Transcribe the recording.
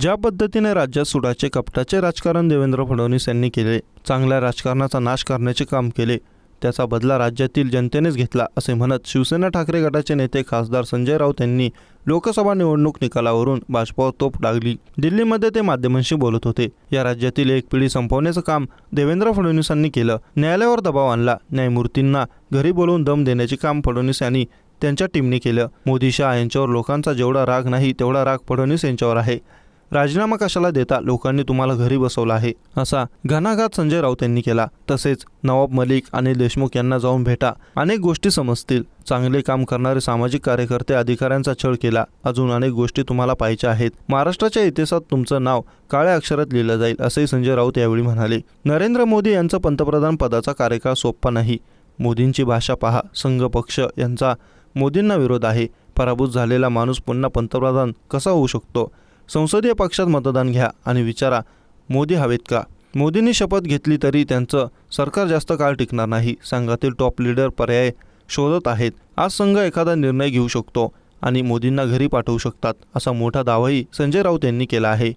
ज्या पद्धतीने राज्यात सुडाचे कपटाचे राजकारण देवेंद्र फडणवीस यांनी केले चांगल्या राजकारणाचा नाश करण्याचे काम केले त्याचा बदला राज्यातील जनतेनेच घेतला असे म्हणत शिवसेना ठाकरे गटाचे नेते खासदार संजय राऊत यांनी लोकसभा निवडणूक निकालावरून भाजपावर तोप डागली. दिल्लीमध्ये ते माध्यमांशी बोलत होते. या राज्यातील एक पिढी संपवण्याचं काम देवेंद्र फडणवीसांनी केलं. न्यायालयावर दबाव आणला. न्यायमूर्तींना घरी बोलवून दम देण्याचे काम फडणवीस यांनी त्यांच्या टीमने केलं. मोदी शहा यांच्यावर लोकांचा जेवढा राग नाही तेवढा राग फडणवीस यांच्यावर आहे. राजीनामा कशाला देता लोकांनी तुम्हाला घरी बसवला आहे? असा घणाघात संजय राऊत यांनी केला. तसेच नवाब मलिक आणि देशमुख यांना जाऊन भेटा. अनेक गोष्टी समजतील. चांगले काम करणारे सामाजिक कार्यकर्ते अधिकाऱ्यांचा छळ केला. अजून अनेक गोष्टी तुम्हाला पाहायच्या आहेत. महाराष्ट्राच्या इतिहासात तुमचं नाव काळ्या अक्षरात लिहिलं जाईल असंही संजय राऊत यावेळी म्हणाले. नरेंद्र मोदी यांचा पंतप्रधान पदाचा कार्यकाळ सोपा नाही. मोदींची भाषा पहा. संघ पक्ष यांचा मोदींना विरोध आहे. पराभूत झालेला माणूस पुन्हा पंतप्रधान कसा होऊ शकतो? संसदीय पक्षात मतदान घ्या आणि विचारा मोदी हवेत का? मोदींनी शपथ घेतली तरी त्यांचं सरकार जास्त काळ टिकणार नाही संघातील टॉप लीडर पर्याय शोधत आहेत. आज संघ एखादा निर्णय घेऊ शकतो आणि मोदींना घरी पाठवू शकतात असा मोठा दावाही संजय राऊत यांनी केला आहे.